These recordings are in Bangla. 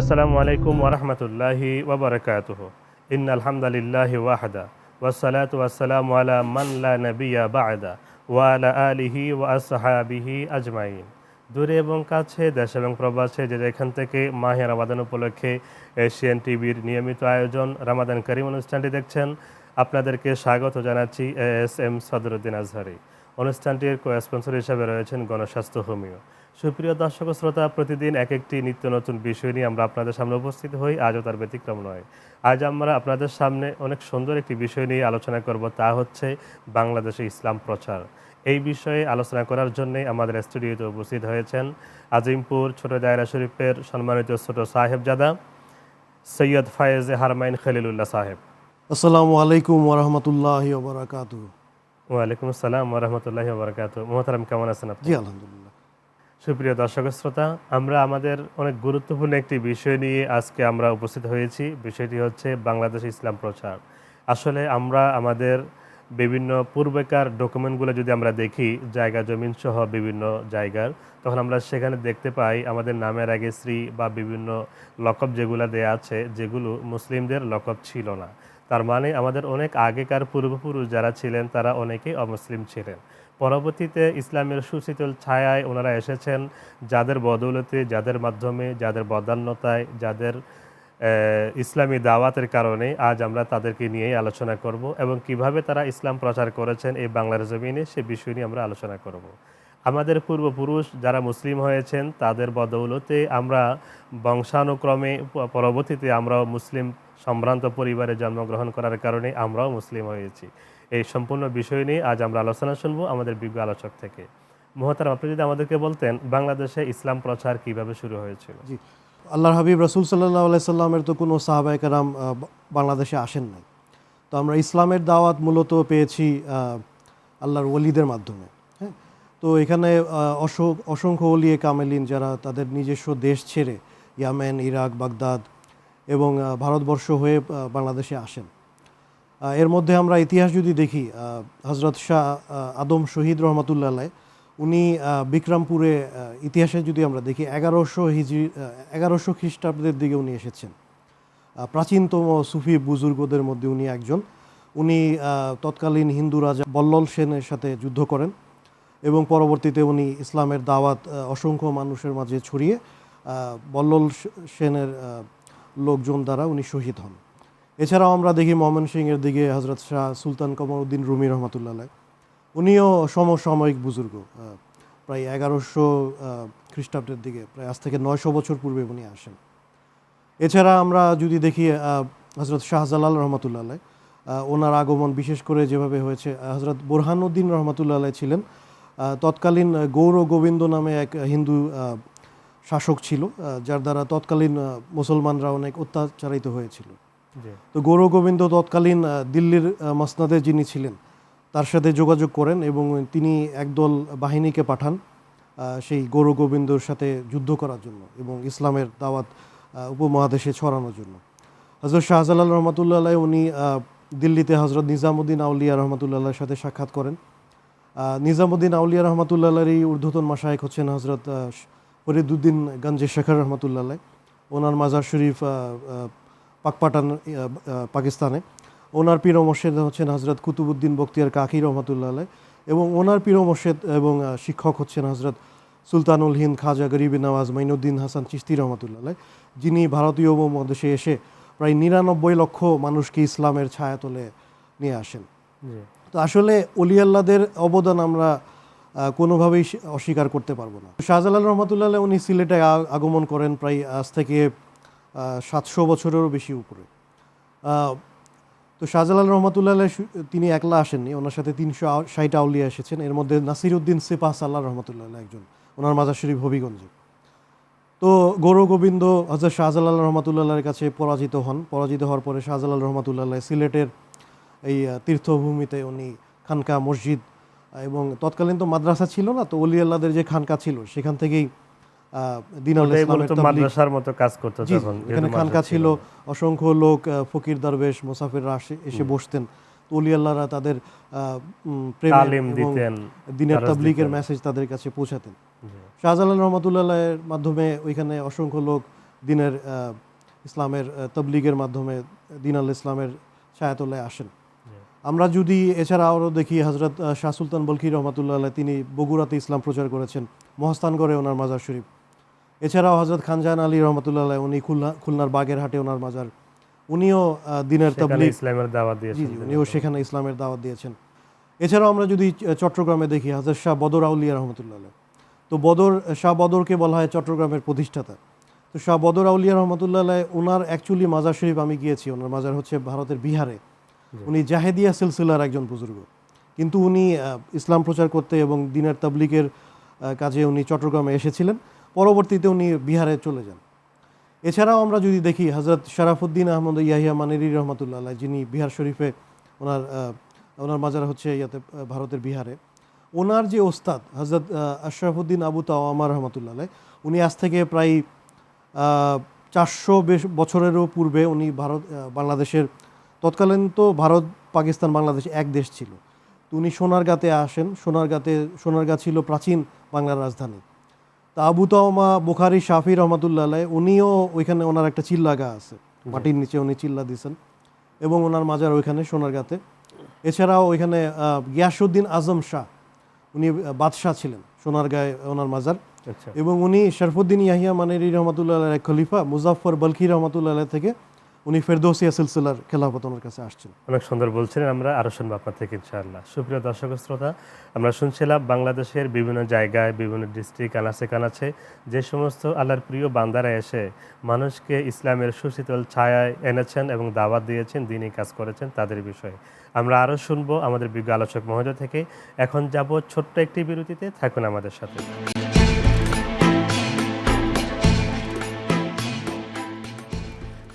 আসসালামু আলাইকুম ওরহমতুল্লাহি ওবরকাতুহ ইন আলহামদুলিল্লাহ ওয়াহদা। ওয়াসালাত ওয়াসালাম আলা মান লা নবিয়া বাদা। ওয়ালা আলিহি ওয়া আসহাবিহি আজমাইন। দূরে এবং কাছে, দেশ এবং প্রবাসে যে যেখান থেকে মাহে রামাদান উপলক্ষে এশিয়ান টিভির নিয়মিত আয়োজন রামাদান করিম অনুষ্ঠানটি দেখছেন, আপনাদেরকে স্বাগত জানাচ্ছি A S M Sadruddin Azhari. অনুষ্ঠানটির কো স্পন্সর হিসাবে রয়েছেন গণস্বাস্থ্য হোমিও। সুপ্রিয় দর্শক শ্রোতা প্রতিদিন এক একটি নিত্য নতুন বিষয় নিয়ে আমরা আপনাদের সামনে উপস্থিত হই। আজও তার ব্যতিক্রম নয়। আজ আমরা আপনাদের সামনে অনেক সুন্দর একটি বিষয় নিয়ে আলোচনা করব তা হচ্ছে বাংলাদেশে ইসলাম প্রচার। এই বিষয়ে আলোচনা করার জন্য আমাদের স্টুডিওতে উপস্থিত হয়েছেন আজিমপুর ছোট দায়রা শরীফের সম্মানিত ছোট সাহেবজাদা সৈয়দ ফায়েজ হারমাইন খলিলুল্লাহ সাহেব। আসসালামু আলাইকুম ওরহমতুল্লাহ ওবরাকাত ওয়ালাইকুম আসসালাম ওরহমতুল্লাহি ওবরাকাত মোহতারাম কেমন আছেন আপনি? আলহামদুলিল্লাহ। সুপ্রিয় দর্শক শ্রোতা, আমরা আমাদের অনেক গুরুত্বপূর্ণ একটি বিষয় নিয়ে আজকে আমরা উপস্থিত হয়েছি। বিষয়টি হচ্ছে বাংলাদেশ ইসলাম প্রচার। আসলে আমরা আমাদের বিভিন্ন পূর্বেকার ডকুমেন্টগুলো যদি আমরা দেখি, জায়গা, জমিন সহ বিভিন্ন জায়গার, তখন আমরা সেখানে দেখতে পাই আমাদের নামের আগে শ্রী বা বিভিন্ন লকব যেগুলো দেয়া আছে, যেগুলো মুসলিমদের লকব ছিল না। তার মানে আমাদের অনেক আগেকার পূর্বপুরুষ যারা ছিলেন, তারা অনেকেই অমুসলিম ছিলেন। পরবর্তীতে ইসলামের সুশীতল ছায়ায় ওনারা এসেছেন যাদের বদৌলতে, যাদের মাধ্যমে, যাদের বদান্যতায়, যাদের ইসলামী দাওয়াতের কারণে আজ আমরা তাদেরকে নিয়েই আলোচনা করব এবং কীভাবে তারা ইসলাম প্রচার করেছেন এই বাংলার জমিনে সে বিষয় নিয়ে আমরা আলোচনা করব। আমাদের পূর্বপুরুষ যারা মুসলিম হয়েছেন, তাদের বদৌলতে আমরা বংশানুক্রমে পরবর্তীতে আমরাও মুসলিম সম্ভ্রান্ত পরিবারে জন্মগ্রহণ করার কারণে আমরাও মুসলিম হয়েছি। এই সম্পূর্ণ বিষয় নিয়ে আজ আমরা আলোচনা শুনব আমাদের বিজ্ঞ আলোচক থেকে। মহতারাম আপনি যদি আমাদেরকে বলতেন বাংলাদেশে ইসলাম প্রচার কীভাবে শুরু হয়েছিল? জি আল্লাহর হাবিব রসুল সাল্লাহ আলাইসাল্লামের তো কোনো সাহাবায় কারাম বাংলাদেশে আসেন নাই। তো আমরা ইসলামের দাওয়াত মূলত পেয়েছি আল্লাহর ওলিদের মাধ্যমে হ্যাঁ? তো এখানে আহ, অসংখ্য ওলিয়ে কামেলিন যারা তাদের নিজস্ব দেশ ছেড়ে ইয়ামেন ইরাক বাগদাদ এবং ভারতবর্ষ হয়ে বাংলাদেশে আসেন। এর মধ্যে আমরা ইতিহাস যদি দেখি হজরত শাহ আদম শহীদ রহমতুল্লাহ উনি বিক্রমপুরে ইতিহাসে যদি আমরা দেখি, এগারোশো হিজড়ি এগারোশো খ্রিস্টাব্দের দিকে উনি এসেছেন। প্রাচীনতম সুফি বুজুর্গদের মধ্যে উনি একজন। উনি তৎকালীন হিন্দু রাজা বল্লল সেনের সাথে যুদ্ধ করেন এবং পরবর্তীতে উনি ইসলামের দাওয়াত অসংখ্য মানুষের মাঝে ছড়িয়ে বল্লল সেনের লোকজন দ্বারা উনি শহীদ হন। এছাড়াও আমরা দেখি মোহাম্মদ সিংয়ের দিকে হজরত শাহ সুলতান কমরউদ্দিন রুমি রহমতুল্লাহ উনিও সমসাময়িক বুজুর্গ প্রায় এগারোশো খ্রিস্টাব্দের দিকে, প্রায় আজ থেকে নয়শো বছর পূর্বে উনি আসেন। এছাড়া আমরা যদি দেখি হজরত শাহজালাল রহমতুল্লাহ ওনার আগমন বিশেষ করে যেভাবে হয়েছে হজরত বোরহানুদ্দিন রহমতুল্লাহ ছিলেন। তৎকালীন গৌর গোবিন্দ নামে এক হিন্দু শাসক ছিল যার দ্বারা তৎকালীন মুসলমানরা অনেক অত্যাচারিত হয়েছিল। তো গৌর গোবিন্দ তৎকালীন দিল্লির মসনাদে যিনি ছিলেন, তার সাথে যোগাযোগ করেন এবং তিনি একদল বাহিনীকে পাঠান সেই গৌর গোবিন্দর সাথে যুদ্ধ করার জন্য এবং ইসলামের দাওয়াত উপমহাদেশে ছড়ানোর জন্য। হজরত শাহজালাল রহমতুল্লাহ উনি দিল্লিতে হজরত নিজামুদ্দিন আউলিয়া রহমতুল্লাহর সাথে সাক্ষাৎ করেন। নিজামুদ্দিন আউলিয়া রহমতুল্লাহর এই ঊর্ধ্বতন মাসায়ক হচ্ছেন হজরত ফরিদুদ্দিন গঞ্জে শেখর রহমতুল্লাহ ওনার মাজার শরীফ পাকপাটান পাকিস্তানে। ওনার পীর মোর্শেদ হচ্ছেন হজরত কুতুবুদ্দিন বক্তিয়ার কাকি রহমতুল্লাহ এবং ওনার পীর মোর্শেদ এবং শিক্ষক হচ্ছেন হজরত সুলতানুল হিন্দ খাজা গরিবী নওয়াজ মাইনুদ্দিন হাসান চিস্তি রহমতুল্লাহ যিনি ভারতীয় উপমহাদেশে এসে প্রায় নিরানব্বই লক্ষ মানুষকে ইসলামের ছায়া ছায়াতলে নিয়ে আসেন। তো আসলে অলিয়াল্লাদের অবদান আমরা কোনোভাবেই অস্বীকার করতে পারব না। শাহজালাল রহমতুল্লাহ উনি সিলেটে আগমন করেন প্রায় আজ থেকে সাতশো বছরেরও বেশি উপরে। তো শাহজালাল রহমতুল্লাহ তিনি একলা আসেননি, ওনার সাথে তিনশো ষাট আউলিয়া এসেছেন। এর মধ্যে নাসিরউদ্দিন সেপাহ সাল্লাহ রহমতুল্লাহ একজন, ওনার মাজার শরীফ হবিগঞ্জে। তো গৌর গোবিন্দ হজরত শাহজালাল রহমতুল্লাহের কাছে পরাজিত হন। পরাজিত হওয়ার পরে শাহজালাল রহমতুল্লাহ সিলেটের এই তীর্থভূমিতে উনি খানকা মসজিদ, এবং তৎকালীন তো মাদ্রাসা ছিল না, তো অলি আল্লাদের যে খানকা ছিল, সেখান থেকেই মাদ্রাসার মতো কাজ করতো তখন এখানে খানকা ছিল অসংখ্য লোক ফকির দরবেশ মুসাফিররা এসে বসতেন। আল্লাহরা তাদের এবং দিতেন দিনের তাবলিগের মেসেজ তাদের কাছে পৌঁছাতেন। শাহজালাল রহমতুল্লাহের মাধ্যমে ওইখানে অসংখ্য লোক দিনের আহ, ইসলামের তবলিগের মাধ্যমে দিন আল ইসলামের ছায়াতলায় আসেন। আমরা যদি এছাড়া আরও দেখি হজরত শাহ সুলতান বলকি রহমতুল্লাহ তিনি বগুড়াতে ইসলাম প্রচার করেছেন মহস্তানগড়ে ওনার মাজার শরীফ। এছাড়াও হজরত খানজাহান আলী রহমতুল্লাহ উনি খুলনা খুলনার বাগেরহাটে ওনার মাজার। উনিও দিনের সেখানে ইসলামের দাওয়াত দিয়েছেন। উনিও সেখানে ইসলামের দাওয়াত দিয়েছেন। এছাড়াও আমরা যদি চট্টগ্রামে দেখি হাজার শাহ বদর আউলিয়া রহমতুল্লাহ তো বদর শাহ বদরকে বলা হয় চট্টগ্রামের প্রতিষ্ঠাতা। তো শাহ বদর আউলিয়া রহমতুল্লাহ ওনার অ্যাকচুয়ালি মাজার শরীফ আমি গিয়েছি। ওনার মাজার হচ্ছে ভারতের বিহারে। উনি জাহেদিয়া সিলসিলার একজন বুজুর্গ। কিন্তু উনি ইসলাম প্রচার করতে এবং দিনের তাবলিকের কাজে উনি চট্টগ্রামে এসেছিলেন। পরবর্তীতে উনি বিহারে চলে যান। এছাড়াও আমরা যদি দেখি হজরত শরাফুদ্দিন আহমদ ইয়াহিয়া মানেরি রহমতুল্লাহ যিনি বিহার শরীফে ওনার ওনার মাজার হচ্ছে ইয়াতে ভারতের বিহারে, ওনার যে ওস্তাদ হজরত আশরাফুদ্দিন আবু তাওয়ামা রহমতুল্লাহ উনি আজ থেকে প্রায় চারশো বেশ বছরেরও পূর্বে উনি ভারত বাংলাদেশের, তৎকালীন তো ভারত, পাকিস্তান, বাংলাদেশ এক দেশ ছিল। তো উনি সোনারগাঁতে আসেন। সোনারগাঁতে, সোনারগাঁ ছিল প্রাচীন বাংলার রাজধানী। তা আবু তাওমা বুখারি শাফি রহমতুল্লাহ উনিও ওইখানে ওনার একটা চিল্লাগা আছে। মাটির নিচে উনি চিল্লা দিয়েছেন। এবং ওনার মাজার ওইখানে সোনার গাতে এছাড়াও ওইখানে গিয়াসুদ্দিন আজম শাহ উনি বাদশাহ ছিলেন সোনার গায়ে ওনার মাজার। আচ্ছা। এবং উনি শরফুদ্দিন ইয়াহিয়া মানেরি রহমতুল্লাহ খলিফা মুজাফর বলকি রহমতুল্লাহ থেকে উনি ফেরদৌসিয়া সিলসিলার খেলাফত ওনার কাছে আসছেন। অনেক সুন্দর বলছিলেন, আমরা আরও শুনব আপনার থেকে ইনশাআল্লাহ। সুপ্রিয় দর্শক শ্রোতা, আমরা শুনছিলাম বাংলাদেশের বিভিন্ন জায়গায়, বিভিন্ন ডিস্ট্রিক্ট আনাচে কানাচে, যে সমস্ত আল্লাহর প্রিয় বান্দারা এসে মানুষকে ইসলামের সুশীতল ছায়ায় এনেছেন এবং দাওয়াত দিয়েছেন, দিনই কাজ করেছেন তাদের বিষয়ে। আমরা আরও শুনব আমাদের বিজ্ঞ আলোচক মহোদয় থেকে। এখন যাব ছোট্ট একটি বিরতিতে, থাকুন আমাদের সাথে।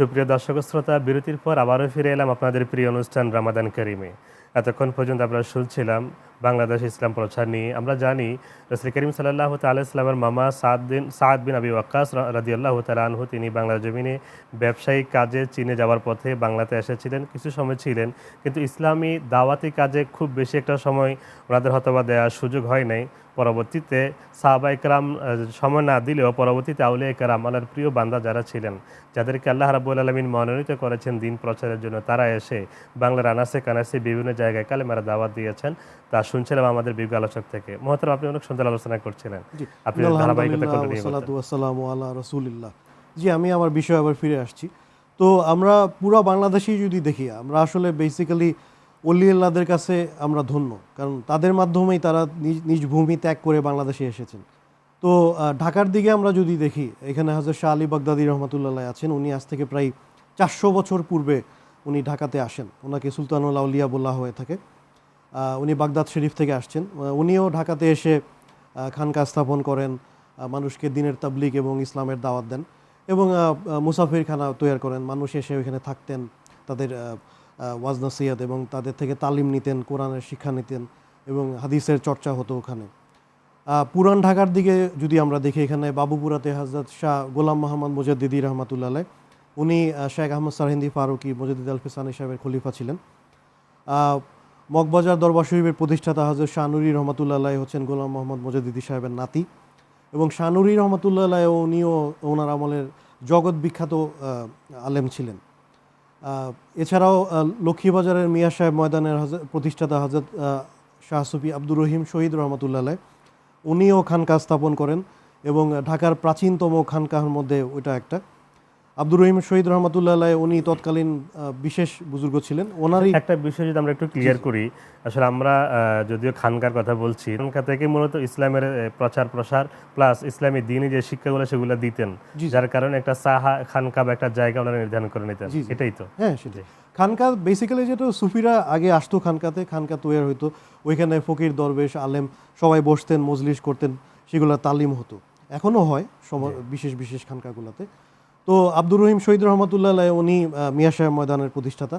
সুপ্রিয় দর্শক শ্রোতা, বিরতির পর আবারও ফিরে এলাম আপনাদের প্রিয় অনুষ্ঠান রামাদান করিমে। এতক্ষণ পর্যন্ত আমরা শুনছিলাম বাংলাদেশ ইসলাম প্রচার নিয়ে। আমরা জানি, রসুল করিম সাল্লাহ তাল্লাহ ইসলামের মামা সাদ দিন সাদ বিন আবি ওয়াক্কাস রাদি আল্লাহ তালানহু তিনি বাংলা জমিনে ব্যবসায়িক কাজে চীনে যাওয়ার পথে বাংলাতে এসেছিলেন, কিছু সময় ছিলেন। কিন্তু ইসলামী দাওয়াতি কাজে খুব বেশি একটা সময় ওনাদের হতবা দেওয়ার সুযোগ হয় নাই। পরবর্তীতে সাহাবা একরাম সময় না দিলেও পরবর্তীতে আউলিয়া একরাম, আল্লাহর প্রিয় বান্দা যারা ছিলেন, যাদেরকে আল্লাহ রাবুল আলমিন মনোনীত করেছেন দিন প্রচারের জন্য, তারা এসে বাংলার আনাসে কানাসে বিভিন্ন জায়গায় কালেমারা দাওয়াত দিয়েছেন। তা শুনছিলাম আমাদের বিজ্ঞ আলোচক থেকে। মহতরম আপনি অনেক সুন্দর আলোচনা করছিলেন। আপনি আল্লাহ রসুলিল্লাহ। জি আমি আমার বিষয়ে আবার ফিরে আসছি। তো আমরা পুরো বাংলাদেশেই যদি দেখি আমরা আসলে বেসিক্যালি অলি আল্লাহদের কাছে আমরা ধন্য। কারণ তাদের মাধ্যমেই তারা নিজ নিজ ভূমি ত্যাগ করে বাংলাদেশে এসেছেন। তো ঢাকার দিকে আমরা যদি দেখি এখানে হাজার শাহ আলী বাগদাদি রহমতুল্লাহ আছেন। উনি আজ থেকে প্রায় চারশো বছর পূর্বে উনি ঢাকাতে আসেন। ওনাকে সুলতানুল আউলিয়া বলা হয়ে থাকে। উনি বাগদাদ শরীফ থেকে আসছেন। উনিও ঢাকাতে এসে খানকা স্থাপন করেন মানুষকে দিনের তাবলিগ এবং ইসলামের দাওয়াত দেন এবং আহ, মুসাফিরখানা তৈরি করেন। মানুষ এসে ওইখানে থাকতেন তাদের আহ, এবং তাদের থেকে তালিম নিতেন কোরআনের শিক্ষা নিতেন এবং হাদিসের চর্চা হতো ওখানে। পুরান ঢাকার দিকে যদি আমরা দেখি এখানে বাবুপুরাতে হজরত শাহ গোলাম মোহাম্মদ মুজাদ্দিদি রহমাতুল্লাহ উনি শেখ আহমদ সারহিন্দি ফারুকি মুজাদ্দিদ আল ফিসানি সাহেবের খলিফা ছিলেন। মগবাজার দরবার শরীফের প্রতিষ্ঠাতা হজরত শাহনুরি রহমতুল্লাহ হচ্ছেন গোলাম মোহাম্মদ মুজাদ্দিদি সাহেবের নাতি এবং শাহনুরি রহমতুল্লাহ উনিও ওনার আমলের জগৎ বিখ্যাত আলেম ছিলেন। এছাড়াও লক্ষ্মীবাজারের মিয়া সাহেব ময়দানের প্রতিষ্ঠাতা হজরত আহ, শাহ সুফি আব্দুর রহিম শহীদ রহমতুল্লাহ উনিও খানকা স্থাপন করেন এবং ঢাকার প্রাচীনতম খানকার মধ্যে ওইটা একটা। আব্দুর রহিম শহীদ রহমতুল্লাহ উনি তৎকালীন বিশেষ বুজুর্গ ছিলেন। ওনারই একটা বিষয় যদি আমরা একটু ক্লিয়ার করি আসলে আমরা যদিও খানকার কথা বলছি খানকা থেকে মূলত ইসলামের প্রচার প্রসার প্লাস ইসলামী দিনে যে শিক্ষাগুলো সেগুলো দিতেন। যার কারণে একটা সাহা খানকা বা একটা জায়গা ওনারা নির্ধারণ করে নিতেন। এটাই তো। হ্যাঁ সেটাই। খানকা বেসিক্যালি যেটা সুফিরা আগে আসতো খানকাতে খানকা তৈরি হইতো ওইখানে ফকির দরবেশ আলেম সবাই বসতেন মজলিস করতেন সেগুলো তালিম হতো। এখনও হয় বিশেষ বিশেষ খানকাগুলোতে। তো আব্দুর রহিম শহীদ রহমতুল্লাহ উনি মিয়া সাহেব ময়দানের প্রতিষ্ঠাতা।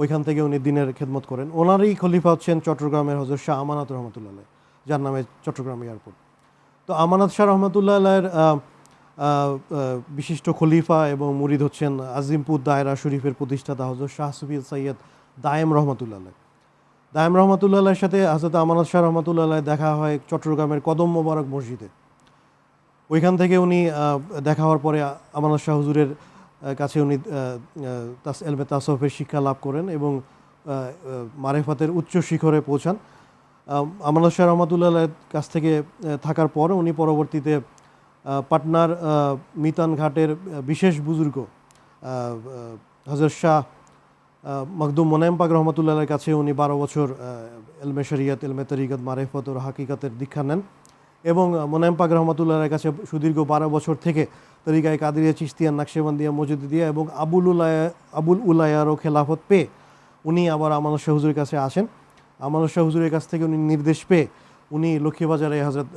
ওইখান থেকে উনি দিনের খেদমত করেন। ওনারই খলিফা হচ্ছেন চট্টগ্রামের হজর শাহ আমানাত রহমতুল্লাহ যার নামে চট্টগ্রাম এয়ারপোর্ট। তো আমানাত শাহ রহমতুল্লাহ বিশিষ্ট খলিফা এবং মুরিদ হচ্ছেন আজিমপুর দায়রা শরীফের প্রতিষ্ঠাতা হজরত শাহ সুফি সৈয়দ দায়েম রহমতুল্লাহ। দায়েম রহমতুল্লাহ সাথে হজরত আমানত শাহ রহমতুল্লাহ দেখা হয় চট্টগ্রামের কদম মোবারক মসজিদে। ওইখান থেকে উনি দেখা হওয়ার পরে আমানত শাহ হুজুরের কাছে উনি তাস, এলমে তাসফের শিক্ষা লাভ করেন এবং মারেফাতের উচ্চ শিখরে পৌঁছান। আমানত শাহ রহমতুল্লাহ কাছ থেকে থাকার পর উনি পরবর্তীতে পাটনার মিতান ঘাটের বিশেষ বুজুর্গ হজরত শাহ মখদুম মোনায়েম পাক রহমতুল্লাহের কাছে উনি বারো বছর এলমে শরিয়ত, এলমে তরিকত, মারেফত ও হাকিকতের দীক্ষা নেন। এবং মোনায়েম পাক রহমতুল্লাহের কাছে সুদীর্ঘ বারো বছর থেকে তরিকায় কাদিরিয়া চিস্তিয়া নাকশেবন্দিয়া মজুদিয়া এবং আবুল উলায়া, আবুল উলায়ারও খেলাফত পেয়ে উনি আবার আমানত শাহ হুজুরের কাছে আসেন। আমানত শাহ হুজুরের কাছ থেকে উনি নির্দেশ পেয়ে উনি লক্ষ্মীবাজারে হজরত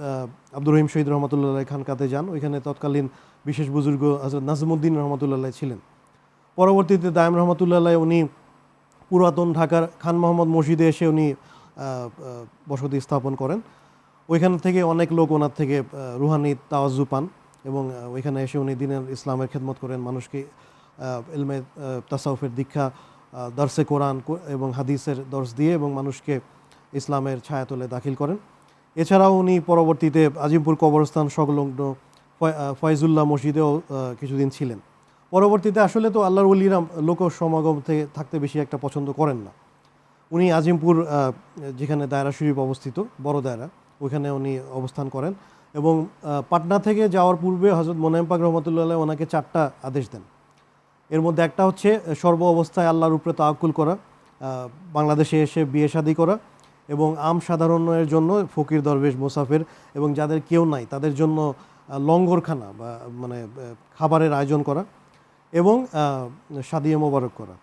আব্দুর রহিম শহীদ রহমতুল্লাহ খানকাতে যান। ওইখানে তৎকালীন বিশেষ বুজুর্গ হজরত নাজমুদ্দিন রহমতুল্লাহ ছিলেন। পরবর্তীতে দায়ম রহমতুল্লাহ উনি পুরাতন ঢাকার খান মোহাম্মদ মসজিদে এসে উনি বসতি স্থাপন করেন। ওইখান থেকে অনেক লোক ওনার থেকে রুহানি তাওয়াজু পান এবং ওইখানে এসে উনি দিনের ইসলামের খেদমত করেন, মানুষকে এলমে তাসাউফের দীক্ষা দর্শে কোরআন এবং হাদিসের দর্শ দিয়ে এবং মানুষকে ইসলামের ছায়া ছায়াতলে দাখিল করেন। এছাড়াও উনি পরবর্তীতে আজিমপুর কবরস্থান সংলগ্ন ফয়জুল্লাহ মসজিদেও কিছুদিন ছিলেন। পরবর্তীতে আসলে তো আল্লাহর ওলিরা লোক সমাগম থেকে থাকতে বেশি একটা পছন্দ করেন না। উনি আজিমপুর যেখানে দায়রা শরীফ অবস্থিত, বড় দায়রা। ওইখানে উনি অবস্থান করেন এবং পাটনা থেকে যাওয়ার পূর্বে হজরত মোনায়েম পাক রহমতুল্লাহ ওনাকে চারটা আদেশ দেন। এর মধ্যে একটা হচ্ছে সর্ব অবস্থায় আল্লাহর উপরে তাওয়াক্কুল করা বাংলাদেশে এসে বিয়ে শাদী করা এবং আম সাধারণের জন্য ফকির দরবেশ মুসাফির এবং যাদের কেউ নাই তাদের জন্য লঙ্গরখানা বা মানে খাবারের আয়োজন করা এবং সাদিয়ে মোবারক করা।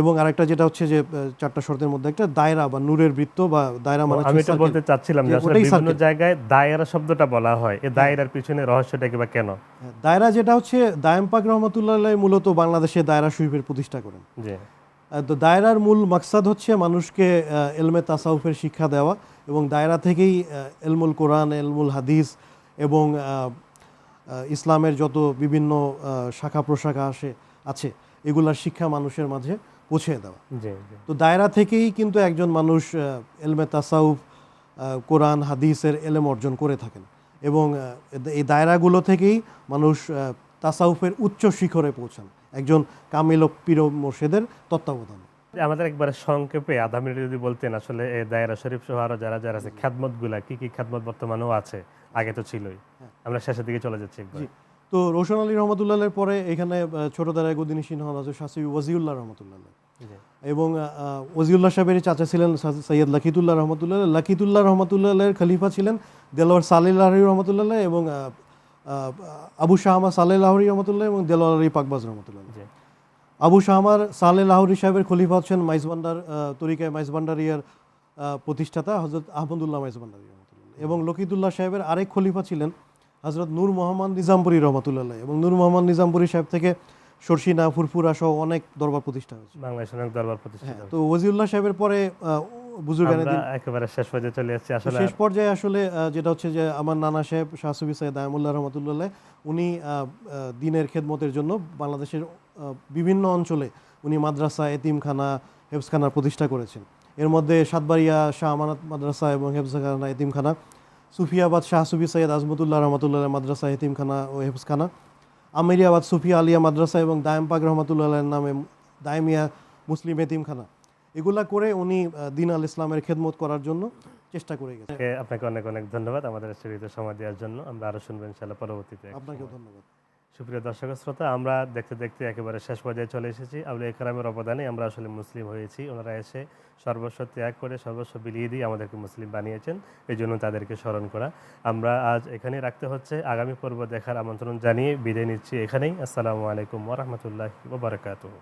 এবং আরেকটা যেটা হচ্ছে যে চারটা শর্তের মধ্যে একটা দায়রা বা নূরের বৃত্ত বা দায়রা মানে আমি এটা বলতে চাচ্ছিলাম যে আসলে বিভিন্ন জায়গায় দায়েরা শব্দটা বলা হয়। এই দায়েরার পিছনে রহস্যটা কি বা কেন? হ্যাঁ, দায়রা যেটা হচ্ছে দায়েম পাক রহমতুল্লাহ মূলত বাংলাদেশে দায়রা শরীফের প্রতিষ্ঠা করেন। জি। তো দায়রার মূল মাকসাদ হচ্ছে মানুষকে এলমে তাসাউফের শিক্ষা দেওয়া এবং দায়রা থেকেই এলমুল কোরআন এলমুল হাদিস এবং ইসলামের যত বিভিন্ন শাখা প্রশাখা আসে আছে এগুলার শিক্ষা মানুষের মাঝে। পৌঁছে দেওয়া। তো দায়রা থেকেই কিন্তু একজন মানুষ এলমে তাসাউফ কোরআন হাদিসের এলেম অর্জন করে থাকেন এবং এই দায়রাগুলো থেকেই মানুষ তাসাউফের উচ্চ শিখরে পৌঁছান। একজন কামিল পীর মোর্শেদের তত্ত্বাবধানে। আমাদের একবারে সংক্ষেপে আধা মিনিট যদি বলতেন আসলে এই দায়রা শরীফ সহ আরও যারা যারা আছে খ্যাতমতগুলা কি কি খ্যাতমত বর্তমানেও আছে? আগে তো ছিলই। আমরা শেষের দিকে চলে যাচ্ছি একবার। তো রোশন আলী রহমতুল্লাহের পরে এখানে ছোট দাঁড়ায় গদিনী সিনহ হাজর শাসি ওয়াজিউল্লাহ রহমতুল্লাহ। এবং ওয়াজিউল্লাহ সাহেবের চাচা ছিলেন সৈয়দ লাকিতুল্লাহ রহমতুল্লাহ। লাকিতুল্লাহ রহমতুল্লাহের খলিফা ছিলেন দেলোয়ার সালিল লাহরি রহমতুল্লাহ এবং আবু শাহমা সালেহ লাহরি রহমতুল্লাহ এবং দেলোয়ার আলী পাকবাজ রহমতুল্লাহ। আবু শাহমার সালে লাহরি সাহেবের খলিফা হচ্ছেন মাইজবান্ডার তরিকায় মাইজবান্ডারিয়ার প্রতিষ্ঠাতা হজরত আহমদুল্লাহ মাইজবান্ডারি রহমতুল্লাহ। এবং লকিতুল্লাহ সাহেবের আরেক খলিফা ছিলেন হজরত নূর মোহাম্মদ নিজামপুরি রহমতুল্লাহ এবং নূর মোহাম্মদ নিজামপুরি সাহেব থেকে সরসিনা ফুরফুরা সহ অনেক দরবার প্রতিষ্ঠা হয়েছে। বাংলাদেশের অনেক দরবার প্রতিষ্ঠিত হ্যাঁ তো ওয়াজিউল্লাহ সাহেবের পরে একেবারে শেষ পর্যায়ে চলে আসলে শেষ পর্যায়ে আসলে যেটা হচ্ছে যে আমার নানা সাহেব শাহসুবি সাহেদ আহমুল্লাহ রহমতুল্লাহ উনি দিনের খেদমতের জন্য বাংলাদেশের বিভিন্ন অঞ্চলে উনি মাদ্রাসা এতিমখানা হেফসখানা প্রতিষ্ঠা করেছেন। এর মধ্যে সাতবাড়িয়া শাহ আমানত মাদ্রাসা এবং হেফসখানা এতিমখানা সুফিয়াবাদ শাহ সুফি সৈয়দ আজমতুল্লাহ রহমতুল্লাহ মাদ্রাসা এতিমখানা ও হেফসখানা আমিরিয়াবাদ সুফিয়া আলিয়া মাদ্রাসা এবং দায়ামপাক রহমতুল্লাহের নামে দায়মিয়া মুসলিম এতিমখানা। এগুলা করে উনি দিন আল ইসলামের খেদমত করার জন্য চেষ্টা করে গেছেন। আপনাকে- অনেক অনেক ধন্যবাদ আমাদের সময় দেওয়ার জন্য। আমরা আরও শুনবেন পরবর্তীতে। আপনাকেও ধন্যবাদ। সুপ্রিয় দর্শক শ্রোতা, আমরা দেখতে দেখতে একেবারে শেষ পর্যায়ে চলে এসেছি। আউলিয়া একরামের অবদানে আমরা আসলে মুসলিম হয়েছি। ওনারা এসে সর্বস্ব ত্যাগ করে, সর্বস্ব বিলিয়ে দিয়ে আমাদেরকে মুসলিম বানিয়েছেন। এই জন্য তাদেরকে স্মরণ করা। আমরা আজ এখানেই রাখতে হচ্ছে। আগামী পর্ব দেখার আমন্ত্রণ জানিয়ে বিদায় নিচ্ছি এখানেই। আসসালামু আলাইকুম ওরহমতুল্লাহ বারকাতুহ।